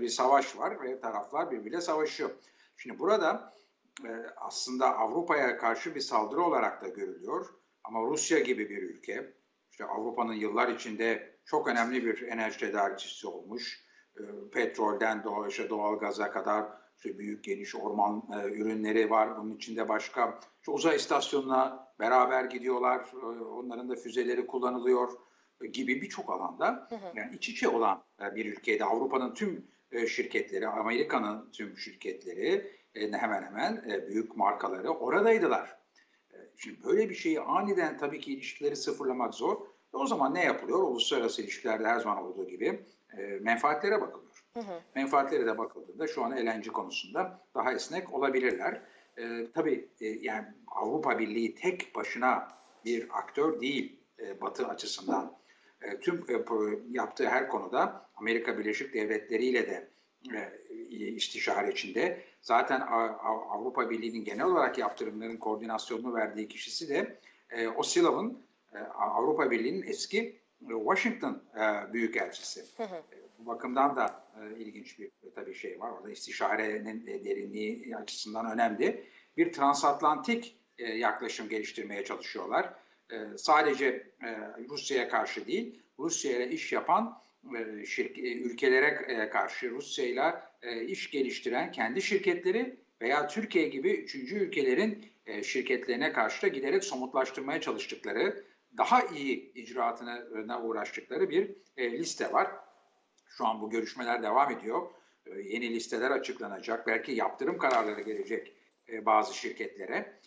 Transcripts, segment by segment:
bir savaş var ve taraflar birbiriyle savaşıyor. Şimdi burada e, aslında Avrupa'ya karşı bir saldırı olarak da görülüyor. Ama Rusya gibi bir ülke, işte Avrupa'nın yıllar içinde çok önemli bir enerji tedarikçisi olmuş. E, petrolden doğal, işte doğal gaza kadar işte büyük geniş orman e, ürünleri var. Bunun içinde başka işte uzay istasyonuna beraber gidiyorlar. E, onların da füzeleri kullanılıyor e, gibi birçok alanda yani iç içe olan e, bir ülkede Avrupa'nın tüm e, şirketleri, Amerika'nın tüm şirketleri e, hemen hemen e, büyük markaları oradaydılar. E, şimdi böyle bir şeyi aniden tabii ki ilişkileri sıfırlamak zor. O zaman ne yapılıyor? Uluslararası ilişkilerde her zaman olduğu gibi menfaatlere bakılıyor. Hı hı. Menfaatlere de bakıldığında şu an LNG konusunda daha esnek olabilirler. E, tabii e, yani Avrupa Birliği tek başına bir aktör değil e, Batı açısından. E, tüm e, yaptığı her konuda Amerika Birleşik Devletleri ile de e, istişare içinde. Zaten Avrupa Birliği'nin genel olarak yaptırımların koordinasyonunu verdiği kişisi de e, Osilov'un e, Avrupa Birliği'nin eski Washington Büyükelçisi. Bu bakımdan da ilginç bir tabii şey var. Orada istişarenin derinliği açısından önemli. Bir transatlantik yaklaşım geliştirmeye çalışıyorlar. Sadece Rusya'ya karşı değil, Rusya ile iş yapan e, e, ülkelere e, karşı Rusya ile iş geliştiren kendi şirketleri veya Türkiye gibi üçüncü ülkelerin şirketlerine karşı da giderek somutlaştırmaya çalıştıkları, daha iyi icraatına uğraştıkları bir liste var. Şu an bu görüşmeler devam ediyor. Yeni listeler açıklanacak. Belki yaptırım kararları gelecek bazı şirketlere.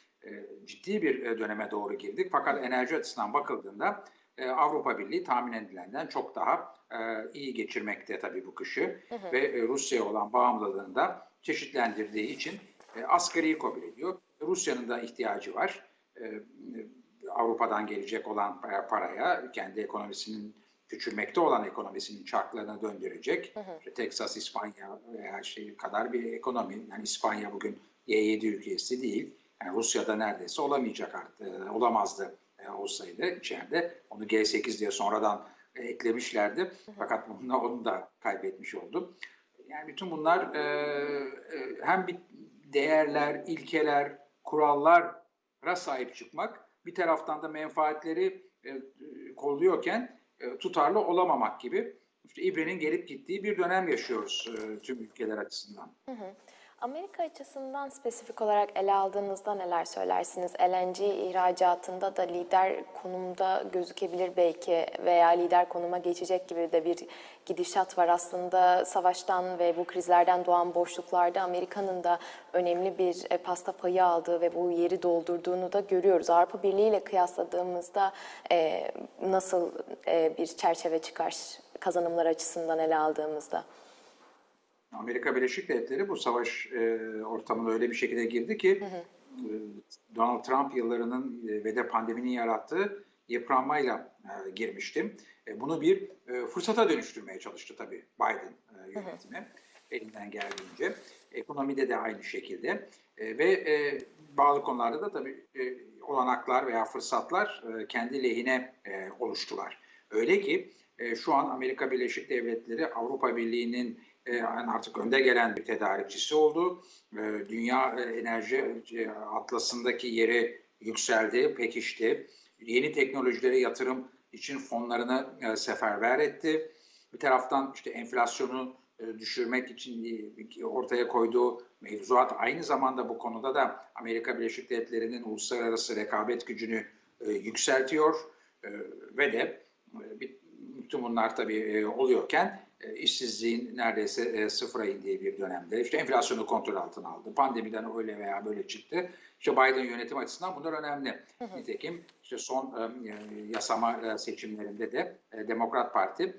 Ciddi bir döneme doğru girdik. Fakat enerji açısından bakıldığında Avrupa Birliği tahmin edilenden çok daha e, iyi geçirmekte tabii bu kışı hı hı. ve e, Rusya'ya olan bağımlılığını da çeşitlendirdiği için e, asgari kabul ediyor. Rusya'nın da ihtiyacı var. E, Avrupa'dan gelecek olan paraya kendi ekonomisinin küçülmekte olan ekonomisinin çarklarına döndürecek. Hı hı. İşte Texas, İspanya veya şey kadar bir ekonomi. Yani İspanya bugün Y7 ülkesi değil. Yani Rusya'da neredeyse olamayacak artık, e, olamazdı e, olsaydı içeride. Onu G8 diye sonradan eklemişlerdi. Fakat bununla onu da kaybetmiş oldum. Yani bütün bunlar e, e, hem bir değerler, ilkeler, kurallara sahip çıkmak, bir taraftan da menfaatleri e, kolluyorken e, tutarlı olamamak gibi işte İbre'nin gelip gittiği bir dönem yaşıyoruz e, tüm ülkeler açısından. Hı hı. Amerika açısından spesifik olarak ele aldığınızda neler söylersiniz? LNG ihracatında da lider konumda gözükebilir belki veya lider konuma geçecek gibi de bir gidişat var. Aslında savaştan ve bu krizlerden doğan boşluklarda Amerika'nın da önemli bir e, pasta payı aldığı ve bu yeri doldurduğunu da görüyoruz. Avrupa Birliği ile kıyasladığımızda e, nasıl e, bir çerçeve çıkar kazanımlar açısından ele aldığımızda? Amerika Birleşik Devletleri bu savaş e, ortamına öyle bir şekilde girdi ki hı hı. E, Donald Trump yıllarının e, ve de pandeminin yarattığı yıpranmayla e, girmiştim. E, bunu bir e, fırsata dönüştürmeye çalıştı tabii Biden e, yönetimi hı hı. elinden geldiğince. Ekonomide de aynı şekilde e, ve e, bağlı konularda da tabii e, olanaklar veya fırsatlar e, kendi lehine e, oluştular. Öyle ki e, şu an Amerika Birleşik Devletleri Avrupa Birliği'nin e, artık önde gelen bir tedarikçisi oldu. E, dünya e, enerji atlasındaki yeri yükseldi, pekişti. Yeni teknolojilere yatırım için fonlarını seferber etti. Bir taraftan işte enflasyonu düşürmek için ortaya koyduğu mevzuat aynı zamanda bu konuda da Amerika Birleşik Devletleri'nin uluslararası rekabet gücünü yükseltiyor ve de bütün bunlar tabii oluyorken e, işsizliğin neredeyse e, sıfıra indiği bir dönemde. İşte enflasyonu kontrol altına aldı. Pandemiden öyle veya böyle çıktı. İşte Biden yönetim açısından bunlar önemli. Hı hı. Nitekim işte son e, yasama seçimlerinde de Demokrat Parti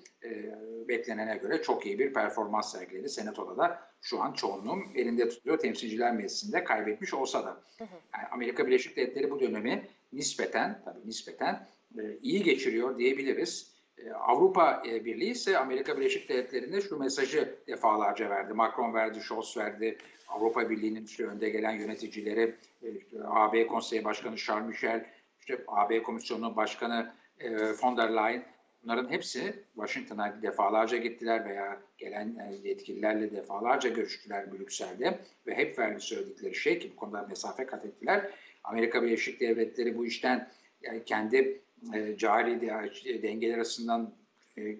beklenene göre çok iyi bir performans sergiledi. Senatoda da şu an çoğunluğu elinde tutuyor. Temsilciler Meclisi'nde kaybetmiş olsa da. Yani Amerika Birleşik Devletleri bu dönemi nispeten, tabii nispeten iyi geçiriyor diyebiliriz. E, Avrupa e, Birliği ise Amerika Birleşik Devletleri'nde şu mesajı defalarca verdi. Macron verdi, Scholz verdi. Avrupa Birliği'nin işte önde gelen yöneticileri, e, işte AB Konseyi Başkanı Charles Michel, işte AB Komisyonu Başkanı von der Leyen Bunların hepsi Washington'a defalarca gittiler veya gelen e, yetkililerle defalarca görüştüler Brüksel'de ve hep vermiş söyledikleri şey ki bu konuda mesafe kat ettiler. Amerika Birleşik Devletleri bu işten yani kendi e, cari de, dengeler açısından e,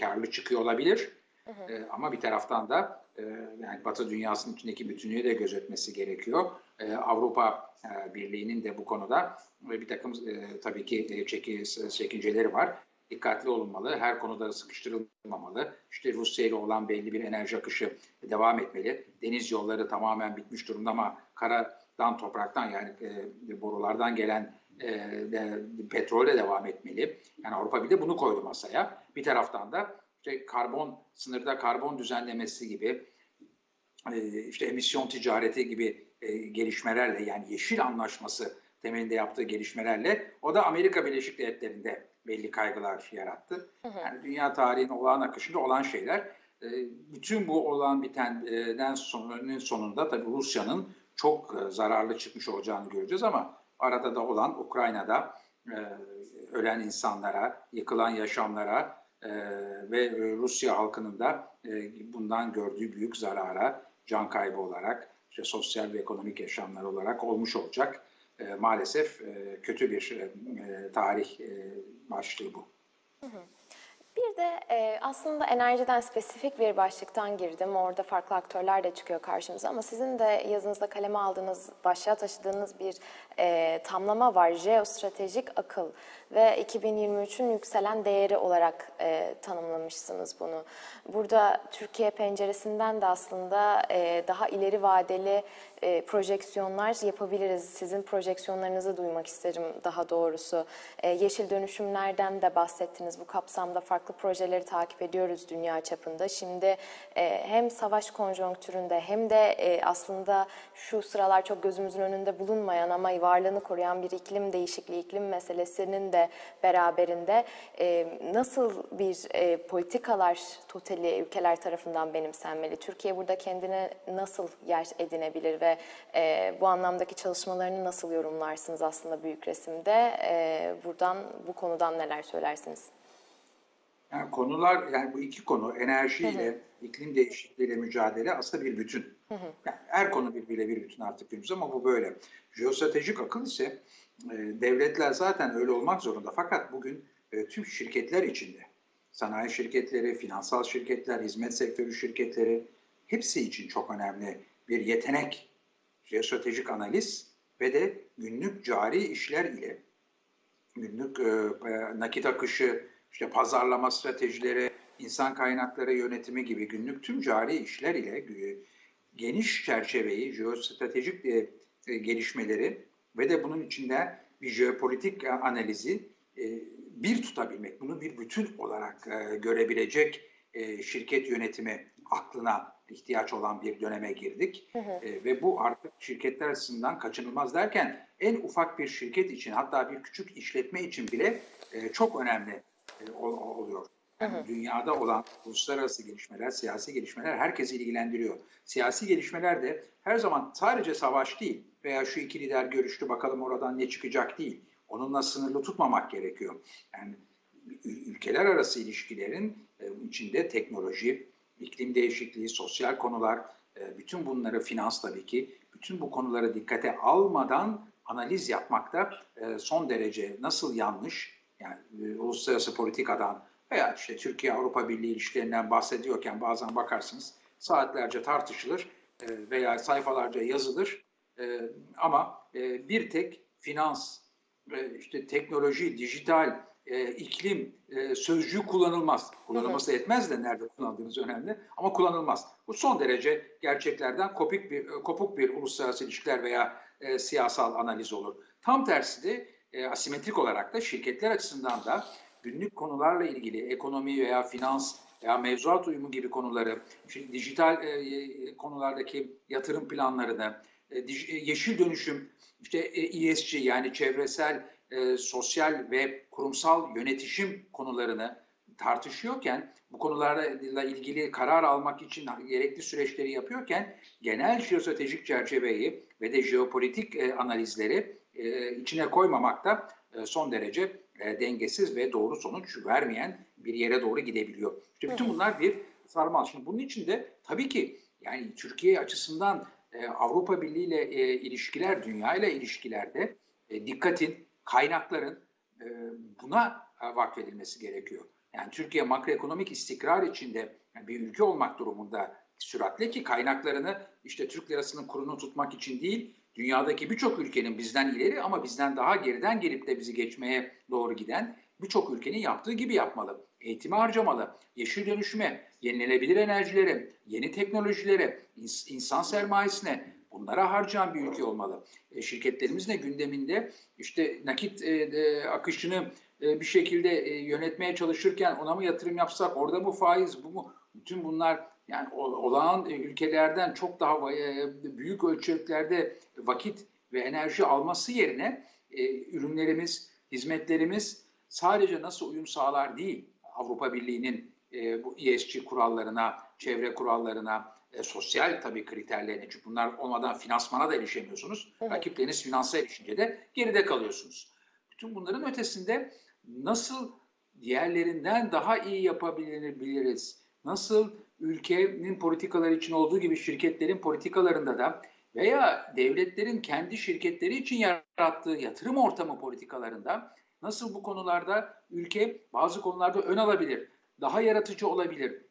karlı çıkıyor olabilir. Hı hı. E, ama bir taraftan da e, yani Batı dünyasının içindeki bütünlüğü de gözetmesi gerekiyor. E, Avrupa e, Birliği'nin de bu konuda bir takım e, tabii ki e, çeki, çekinceleri var dikkatli olunmalı. Her konuda sıkıştırılmamalı. İşte Rusya ile olan belli bir enerji akışı devam etmeli. Deniz yolları tamamen bitmiş durumda ama karadan, topraktan yani e, borulardan gelen e, de, petrol de devam etmeli. Yani Avrupa bir de bunu koydu masaya. Bir taraftan da işte karbon sınırda karbon düzenlemesi gibi e, işte emisyon ticareti gibi e, gelişmelerle yani yeşil anlaşması temelinde yaptığı gelişmelerle o da Amerika Birleşik Devletleri'nde belli kaygılar yarattı. Yani dünya tarihinin olağan akışında olan şeyler. E, bütün bu olan bitenden sonunun sonunda tabii Rusya'nın çok e, zararlı çıkmış olacağını göreceğiz ama arada da olan Ukrayna'da e, ölen insanlara, yıkılan yaşamlara ve Rusya halkının da bundan gördüğü büyük zarara can kaybı olarak, işte sosyal ve ekonomik yaşamlar olarak olmuş olacak. Maalesef kötü bir tarih başlığı bu. Hı hı. De e, aslında enerjiden spesifik bir başlıktan girdim. Orada farklı aktörler de çıkıyor karşımıza ama sizin de yazınızda kaleme aldığınız, başlığa taşıdığınız bir e, tamlama var. Jeostratejik akıl ve 2023'ün yükselen değeri olarak e, tanımlamışsınız bunu. Burada Türkiye penceresinden de aslında e, daha ileri vadeli e, projeksiyonlar yapabiliriz. Sizin projeksiyonlarınızı duymak isterim daha doğrusu. E, yeşil dönüşümlerden de bahsettiniz. Bu kapsamda farklı projeleri takip ediyoruz dünya çapında. Şimdi e, hem savaş konjonktüründe hem de e, aslında şu sıralar çok gözümüzün önünde bulunmayan ama varlığını koruyan bir iklim değişikliği, iklim meselesinin de beraberinde e, nasıl bir e, politikalar totali ülkeler tarafından benimsenmeli? Türkiye burada kendine nasıl yer edinebilir ve e, bu anlamdaki çalışmalarını nasıl yorumlarsınız aslında büyük resimde? E, buradan bu konudan neler söylersiniz? Yani konular yani bu iki konu enerjiyle hı hı. iklim değişikliğiyle mücadele aslında bir bütün. Hı hı. Yani her konu birbiriyle bir bütün artık günümüzde ama bu böyle. Jeostratejik akıl ise e, devletler zaten öyle olmak zorunda. Fakat bugün e, tüm şirketler içinde sanayi şirketleri, finansal şirketler, hizmet sektörü şirketleri hepsi için çok önemli bir yetenek jeostratejik analiz ve de günlük cari işler ile günlük e, e, nakit akışı, işte pazarlama stratejileri, insan kaynakları yönetimi gibi günlük tüm cari işler ile e, geniş çerçeveyi, jeostratejik e, e, gelişmeleri ve de bunun içinde bir jeopolitik analizi e, bir tutabilmek, bunu bir bütün olarak e, görebilecek e, şirket yönetimi aklına ihtiyaç olan bir döneme girdik. Hı hı. E, ve bu artık şirketler açısından kaçınılmaz derken en ufak bir şirket için hatta bir küçük işletme için bile e, çok önemli e, ol, oluyor. Yani hı hı. Dünyada olan uluslararası gelişmeler, siyasi gelişmeler herkesi ilgilendiriyor. Siyasi gelişmeler de her zaman sadece savaş değil veya şu iki lider görüştü bakalım oradan ne çıkacak değil. Onunla sınırlı tutmamak gerekiyor. Yani ülkeler arası ilişkilerin e, içinde teknoloji, iklim değişikliği, sosyal konular, e, bütün bunları finans tabii ki, bütün bu konuları dikkate almadan analiz yapmakta e, son derece nasıl yanlış, yani uluslararası politikadan veya işte Türkiye-Avrupa Birliği ilişkilerinden bahsediyorken bazen bakarsınız saatlerce tartışılır veya sayfalarca yazılır. Ama bir tek finans, işte teknoloji, dijital, e, iklim e, sözcüğü kullanılmaz. Kullanılması etmez de nerede kullandığınız önemli ama kullanılmaz. Bu son derece gerçeklerden kopuk bir kopuk bir uluslararası ilişkiler veya e, siyasal analiz olur. Tam tersi de e, asimetrik olarak da şirketler açısından da günlük konularla ilgili ekonomi veya finans veya mevzuat uyumu gibi konuları, işte dijital e, konulardaki yatırım planlarını, e, yeşil dönüşüm, işte e, ESG yani çevresel e, sosyal ve kurumsal yönetişim konularını tartışıyorken, bu konularla ilgili karar almak için gerekli süreçleri yapıyorken genel jeostratejik çerçeveyi ve de jeopolitik e, analizleri e, içine koymamakta e, son derece e, dengesiz ve doğru sonuç vermeyen bir yere doğru gidebiliyor. İşte bütün bunlar bir sarmal. Şimdi bunun için de tabii ki yani Türkiye açısından e, Avrupa Birliği ile e, ilişkiler, dünya ile ilişkilerde e, dikkatin, kaynakların e, buna e, vakfedilmesi gerekiyor. Yani Türkiye makroekonomik istikrar içinde bir ülke olmak durumunda süratle ki kaynaklarını işte Türk lirasının kurunu tutmak için değil, dünyadaki birçok ülkenin bizden ileri ama bizden daha geriden gelip de bizi geçmeye doğru giden birçok ülkenin yaptığı gibi yapmalı. Eğitime harcamalı, yeşil dönüşüme, yenilenebilir enerjilere, yeni teknolojilere, ins- insan sermayesine bunlara harcayan bir ülke olmalı. E, şirketlerimiz de gündeminde işte nakit e, e, akışını e, bir şekilde e, yönetmeye çalışırken ona mı yatırım yapsak, orada mı faiz, bu mu? Bütün bunlar yani olağan e, ülkelerden çok daha e, büyük ölçeklerde vakit ve enerji alması yerine e, ürünlerimiz, hizmetlerimiz sadece nasıl uyum sağlar değil, Avrupa Birliği'nin bu ESG kurallarına, çevre kurallarına, e, sosyal tabii kriterlerine çünkü bunlar olmadan finansmana da erişemiyorsunuz. Evet. Rakipleriniz finansa erişince de geride kalıyorsunuz. Bütün bunların ötesinde nasıl diğerlerinden daha iyi yapabiliriz? Nasıl ülkenin politikaları için olduğu gibi şirketlerin politikalarında da veya devletlerin kendi şirketleri için yarattığı yatırım ortamı politikalarında nasıl bu konularda ülke bazı konularda ön alabilir, daha yaratıcı olabilir,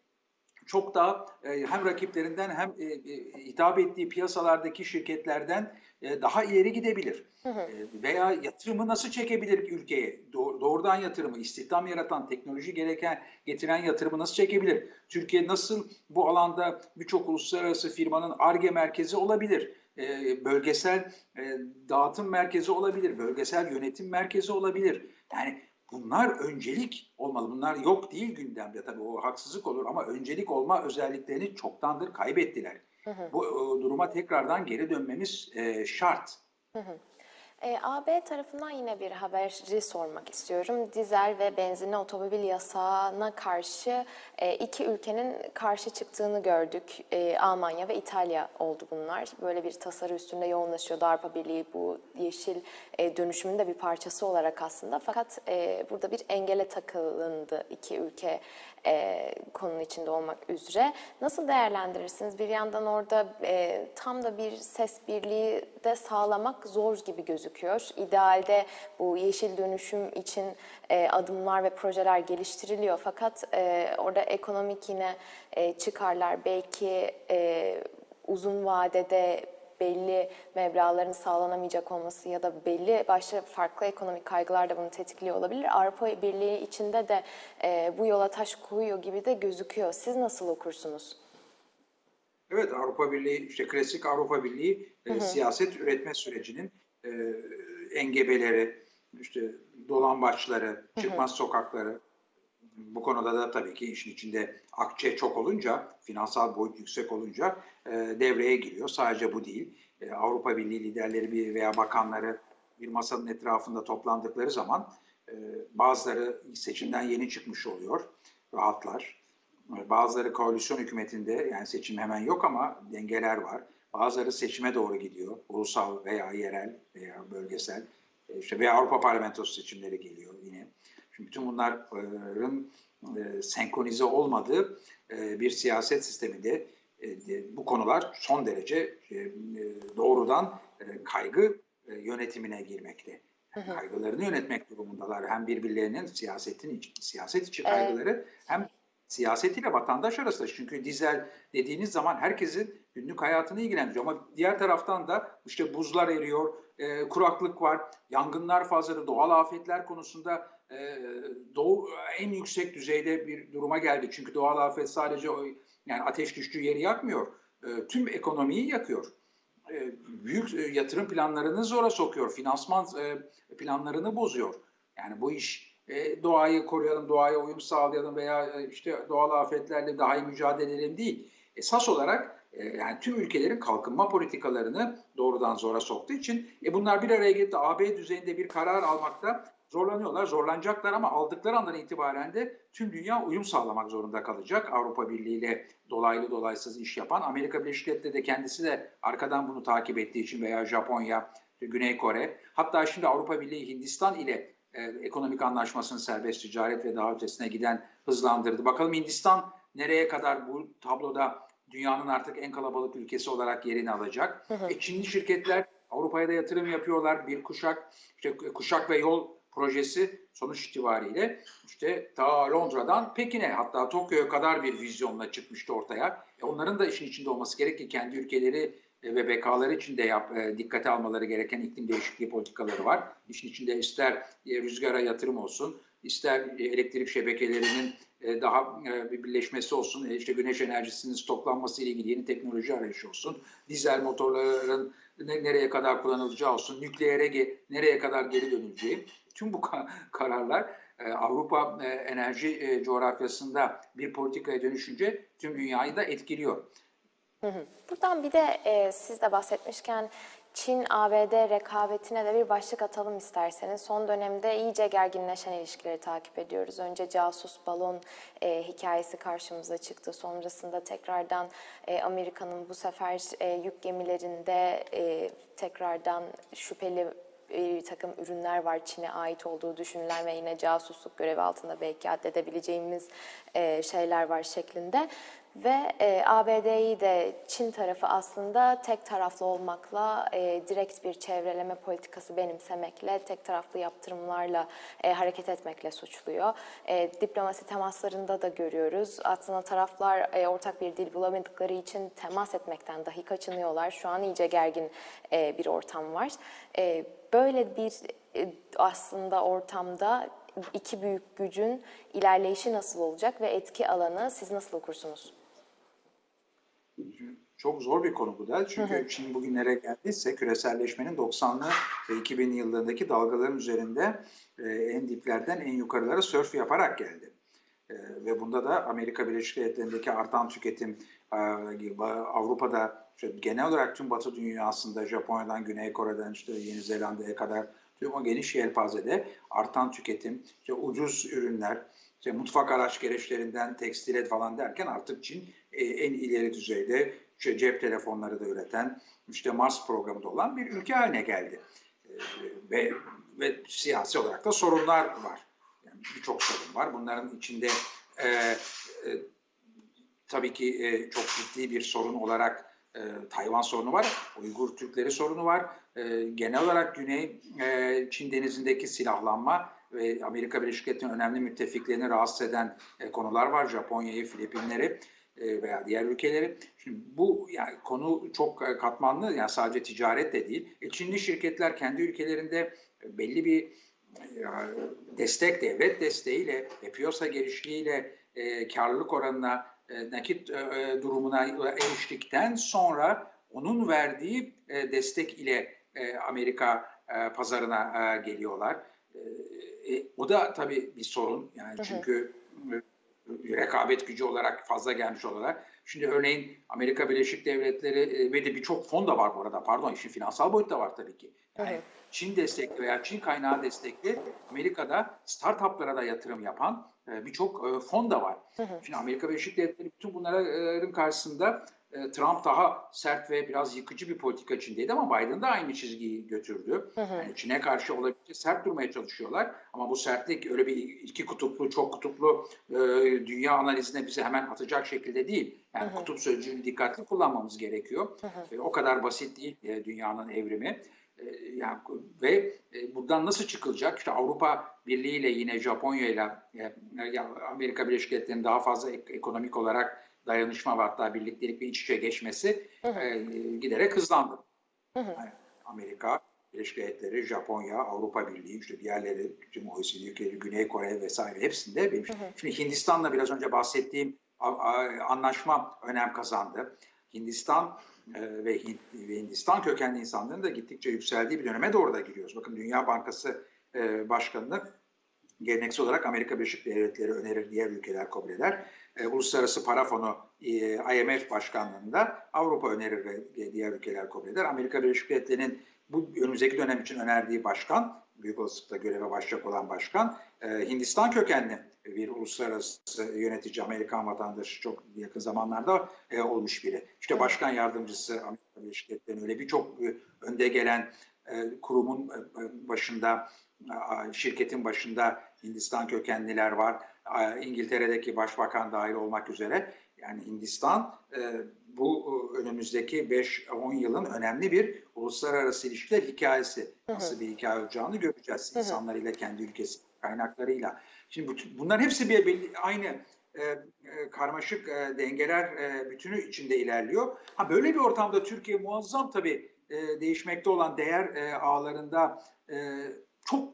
çok daha e, hem rakiplerinden hem e, e, hitap ettiği piyasalardaki şirketlerden e, daha ileri gidebilir. Hı hı. E, veya yatırımı nasıl çekebilir ülkeye? Do- doğrudan yatırımı, istihdam yaratan, teknoloji gereken getiren yatırımı nasıl çekebilir? Türkiye nasıl bu alanda birçok uluslararası firmanın ARGE merkezi olabilir? E, bölgesel e, dağıtım merkezi olabilir, bölgesel yönetim merkezi olabilir. Yani bunlar öncelik olmalı. Bunlar yok değil gündemde tabii o haksızlık olur ama öncelik olma özelliklerini çoktandır kaybettiler. Hı hı. Bu e, duruma tekrardan geri dönmemiz e, şart. Hı hı. E, AB tarafından yine bir haberi sormak istiyorum. Dizel ve benzinli otomobil yasağına karşı e, iki ülkenin karşı çıktığını gördük. E, Almanya ve İtalya oldu bunlar. Böyle bir tasarı üstünde yoğunlaşıyordu Avrupa Birliği bu yeşil e, dönüşümün de bir parçası olarak aslında. Fakat e, burada bir engele takılındı iki ülke e, konunun içinde olmak üzere. Nasıl değerlendirirsiniz? Bir yandan orada e, tam da bir ses birliği de sağlamak zor gibi gözüküyor. İdealde bu yeşil dönüşüm için e, adımlar ve projeler geliştiriliyor. Fakat e, orada ekonomik yine e, çıkarlar belki e, uzun vadede belli meblağların sağlanamayacak olması ya da belli başlı farklı ekonomik kaygılar da bunu tetikliyor olabilir. Avrupa Birliği içinde de e, bu yola taş koyuyor gibi de gözüküyor. Siz nasıl okursunuz? Evet Avrupa Birliği işte klasik Avrupa Birliği e, siyaset üretme sürecinin e, engebeleri, işte dolambaçları, çıkmaz sokakları bu konuda da tabii ki işin içinde akçe çok olunca, finansal boyut yüksek olunca e, devreye giriyor. Sadece bu değil. E, Avrupa Birliği liderleri bir veya bakanları bir masanın etrafında toplandıkları zaman e, bazıları seçimden yeni çıkmış oluyor, rahatlar. Bazıları koalisyon hükümetinde yani seçim hemen yok ama dengeler var. Bazıları seçime doğru gidiyor. Ulusal veya yerel veya bölgesel. E, işte veya Avrupa Parlamentosu seçimleri geliyor Şimdi bütün bunların e, senkronize olmadığı e, bir siyaset sisteminde e, de, bu konular son derece e, e, doğrudan e, kaygı e, yönetimine girmekte. Yani kaygılarını yönetmek durumundalar. Hem birbirlerinin siyasetin siyaset içi Evet. kaygıları hem siyaset ile vatandaş arasında. Çünkü dizel dediğiniz zaman herkesin günlük hayatını ilgilendiriyor. Ama diğer taraftan da işte buzlar eriyor, e, kuraklık var, yangınlar fazladır, doğal afetler konusunda e, doğu en yüksek düzeyde bir duruma geldi. Çünkü doğal afet sadece o yani ateş düştüğü yeri yakmıyor. E, tüm ekonomiyi yakıyor. E, büyük e, yatırım planlarını zora sokuyor. Finansman e, planlarını bozuyor. Yani bu iş e, doğayı koruyalım, doğaya uyum sağlayalım veya e, işte doğal afetlerle daha iyi mücadele edelim değil. Esas olarak e, yani tüm ülkelerin kalkınma politikalarını doğrudan zora soktuğu için e, bunlar bir araya gelip de AB düzeyinde bir karar almakta zorlanıyorlar, zorlanacaklar ama aldıkları andan itibaren de tüm dünya uyum sağlamak zorunda kalacak. Avrupa Birliği ile dolaylı dolaysız iş yapan, Amerika Birleşik Devletleri de kendisi de arkadan bunu takip ettiği için veya Japonya, Güney Kore, hatta şimdi Avrupa Birliği Hindistan ile e, ekonomik anlaşmasını serbest ticaret ve daha ötesine giden hızlandırdı. Bakalım Hindistan nereye kadar bu tabloda dünyanın artık en kalabalık ülkesi olarak yerini alacak. Hı hı. E, Çinli şirketler Avrupa'ya da yatırım yapıyorlar. Bir kuşak, işte kuşak ve yol projesi sonuç itibariyle işte ta Londra'dan Pekin'e hatta Tokyo'ya kadar bir vizyonla çıkmıştı ortaya. E, onların da işin içinde olması gerek ki kendi ülkeleri e, ve BK'ları için de yap, e, dikkate almaları gereken iklim değişikliği politikaları var. İşin içinde ister e, rüzgara yatırım olsun, ister elektrik şebekelerinin e, daha e, bir birleşmesi olsun, e, işte güneş enerjisinin stoklanması ile ilgili yeni teknoloji arayışı olsun, dizel motorların ne, nereye kadar kullanılacağı olsun, nükleere nereye kadar geri dönüleceği, tüm bu ka- kararlar Avrupa enerji coğrafyasında bir politikaya dönüşünce tüm dünyayı da etkiliyor. Buradan bir de e, siz de bahsetmişken Çin-ABD rekabetine de bir başlık atalım isterseniz. Son dönemde iyice gerginleşen ilişkileri takip ediyoruz. Önce casus balon e, hikayesi karşımıza çıktı. Sonrasında tekrardan e, Amerika'nın bu sefer e, yük gemilerinde e, tekrardan şüpheli bir takım ürünler var Çin'e ait olduğu düşünülen ve yine casusluk görevi altında belki addedebileceğimiz e, şeyler var şeklinde. Ve e, ABD'yi de Çin tarafı aslında tek taraflı olmakla, e, direkt bir çevreleme politikası benimsemekle, tek taraflı yaptırımlarla e, hareket etmekle suçluyor. E, diplomasi temaslarında da görüyoruz. Aslında taraflar e, ortak bir dil bulamadıkları için temas etmekten dahi kaçınıyorlar. Şu an iyice gergin e, bir ortam var. E, böyle bir e, aslında ortamda iki büyük gücün ilerleyişi nasıl olacak ve etki alanı siz nasıl okursunuz? Çok zor bir konu bu da. Çünkü Çin bugünlere geldiyse küreselleşmenin 90'lı ve 2000 yıllarındaki dalgaların üzerinde e, en diplerden en yukarılara sörf yaparak geldi. E, ve bunda da Amerika Birleşik Devletleri'ndeki artan tüketim, e, Avrupa'da işte genel olarak tüm Batı dünyasında Japonya'dan Güney Kore'den işte Yeni Zelanda'ya kadar tüm o geniş yelpazede artan tüketim, işte ucuz ürünler, işte mutfak araç gereçlerinden tekstile falan derken artık Çin e, en ileri düzeyde cep telefonları da üreten, işte Mars programında olan bir ülke haline geldi. E, ve, ve siyasi olarak da sorunlar var. Yani Birçok sorun var. Bunların içinde e, e, tabii ki e, çok ciddi bir sorun olarak e, Tayvan sorunu var, Uygur Türkleri sorunu var. E, genel olarak Güney e, Çin denizindeki silahlanma ve Amerika Birleşik Devletleri'nin önemli müttefiklerini rahatsız eden e, konular var. Japonya'yı, Filipinleri veya diğer ülkeleri. Şimdi bu yani konu çok e, katmanlı. Yani sadece ticaret de değil. E, Çinli şirketler kendi ülkelerinde belli bir e, destek, devlet desteğiyle ve piyasa gelişliğiyle e, karlılık oranına, e, nakit e, durumuna eriştikten sonra onun verdiği e, destek ile e, Amerika e, pazarına e, geliyorlar. E, o da tabii bir sorun. Yani hı. çünkü e, rekabet gücü olarak fazla gelmiş olarak. Şimdi örneğin Amerika Birleşik Devletleri e, ve de birçok fon da var bu arada. Pardon işin finansal boyutu da var tabii ki. Yani hı. Çin destekli veya Çin kaynağı destekli Amerika'da startuplara da yatırım yapan e, birçok e, fon da var. Hı hı. Şimdi Amerika Birleşik Devletleri bütün bunların karşısında e, Trump daha sert ve biraz yıkıcı bir politika içindeydi ama Biden da aynı çizgiyi götürdü. Hı hı. Yani Çin'e karşı olabildiğince sert durmaya çalışıyorlar ama bu sertlik öyle bir iki kutuplu, çok kutuplu e, dünya analizine bizi hemen atacak şekilde değil. Yani Hı hı. kutup sözcüğünü dikkatli kullanmamız gerekiyor. Hı hı. E, o kadar basit değil e, dünyanın evrimi. E, yani ve e, buradan nasıl çıkılacak? İşte Avrupa Birliği ile yine Japonya ile e, Amerika Birleşik Devletleri'nin daha fazla ek- ekonomik olarak dayanışma ve hatta birliktelik ve iç içe geçmesi Hı hı. e, giderek hızlandı. Hı hı. Yani Amerika Birleşik Devletleri, Japonya, Avrupa Birliği, işte diğerleri, tüm OECD ülkeleri, Güney Kore vesaire hepsinde. Benim, Hı hı. Şimdi Hindistan'la biraz önce bahsettiğim a- a- anlaşma önem kazandı. Hindistan e, ve Hindistan kökenli insanların da gittikçe yükseldiği bir döneme doğru da giriyoruz. Bakın Dünya Bankası e, Başkanı'nı geleneksel olarak Amerika Birleşik Devletleri önerir, diğer ülkeler kabul eder. E, Uluslararası Para Fonu e, IMF Başkanlığı'nda Avrupa önerir ve diğer ülkeler kabul eder. Amerika Birleşik Devletleri'nin bu önümüzdeki dönem için önerdiği başkan, büyük olasılıkla göreve başlayacak olan başkan, e, Hindistan kökenli bir uluslararası yönetici, Amerikan vatandaşı çok yakın zamanlarda e, olmuş biri. İşte başkan yardımcısı Amerika Birleşik Devletleri'nin öyle birçok e, önde gelen e, kurumun e, başında e, şirketin başında Hindistan kökenliler var. E, İngiltere'deki başbakan dahil olmak üzere. Yani Hindistan e, bu önümüzdeki 5-10 yılın önemli bir uluslararası ilişkiler hikayesi. Nasıl bir hikaye olacağını göreceğiz. İnsanlarıyla, kendi ülkesi kaynaklarıyla. Şimdi bütün, bunların hepsi bir belli, aynı e, e, karmaşık e, dengeler e, bütünü içinde ilerliyor. Ha böyle bir ortamda Türkiye muazzam tabii e, değişmekte olan değer e, ağlarında e, çok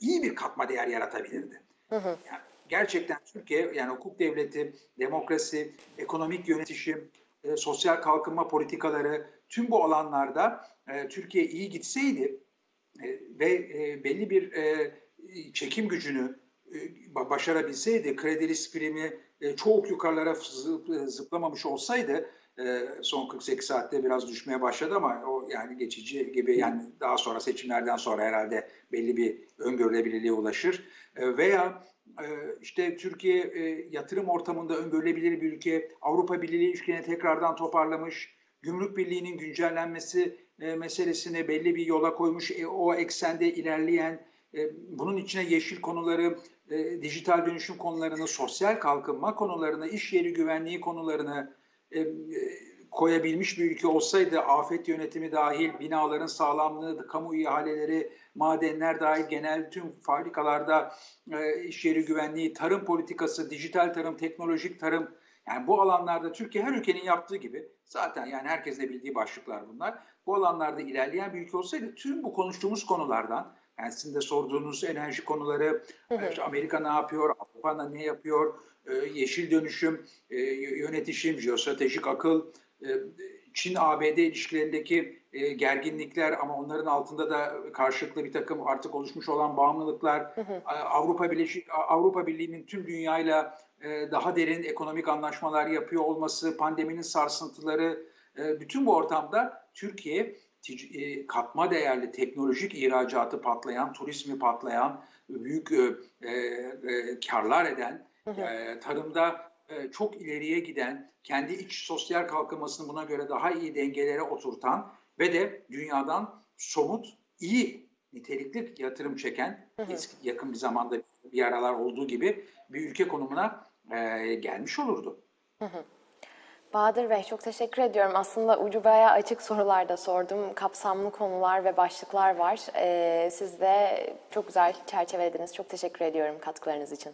iyi bir katma değer yaratabilirdi. Hı hı. Yani gerçekten Türkiye yani hukuk devleti, demokrasi, ekonomik yönetişim, e, sosyal kalkınma politikaları tüm bu alanlarda e, Türkiye iyi gitseydi e, ve e, belli bir e, çekim gücünü e, başarabilseydi, kredi risk primi e, çok yukarılara zı- zıplamamış olsaydı son 48 saatte biraz düşmeye başladı ama o yani geçici gibi yani daha sonra seçimlerden sonra herhalde belli bir öngörülebilirliğe ulaşır. E, veya e, işte Türkiye e, yatırım ortamında öngörülebilir bir ülke, Avrupa Birliği ilişkilerini tekrardan toparlamış, Gümrük Birliği'nin güncellenmesi e, meselesini belli bir yola koymuş, e, o eksende ilerleyen, e, bunun içine yeşil konuları, e, dijital dönüşüm konularını, sosyal kalkınma konularını, iş yeri güvenliği konularını e, koyabilmiş bir ülke olsaydı afet yönetimi dahil, binaların sağlamlığı, kamu ihaleleri, madenler dahil genel tüm fabrikalarda e, iş yeri güvenliği, tarım politikası, dijital tarım, teknolojik tarım yani bu alanlarda Türkiye her ülkenin yaptığı gibi zaten yani herkesin de bildiği başlıklar bunlar. Bu alanlarda ilerleyen bir ülke olsaydı tüm bu konuştuğumuz konulardan yani sizin de sorduğunuz enerji konuları, işte Amerika ne yapıyor, Avrupa ne yapıyor, yeşil dönüşüm, e, yönetişim, jeostratejik akıl, e, Çin-ABD ilişkilerindeki e, gerginlikler ama onların altında da karşılıklı bir takım artık oluşmuş olan bağımlılıklar, Avrupa Birleşik Avrupa Birliği'nin tüm dünyayla e, daha derin ekonomik anlaşmalar yapıyor olması, pandeminin sarsıntıları, e, bütün bu ortamda Türkiye e, katma değerli teknolojik ihracatı patlayan, turizmi patlayan, büyük e, e, e, karlar eden, e, tarımda çok ileriye giden, kendi iç sosyal kalkınmasını buna göre daha iyi dengelere oturtan ve de dünyadan somut, iyi nitelikli yatırım çeken, eski, yakın bir zamanda bir aralar olduğu gibi bir ülke konumuna e, gelmiş olurdu. Bahadır Bey çok teşekkür ediyorum. Aslında ucu bayağı açık sorular da sordum. Kapsamlı konular ve başlıklar var. Ee, siz de çok güzel çerçevelediniz. Çok teşekkür ediyorum katkılarınız için.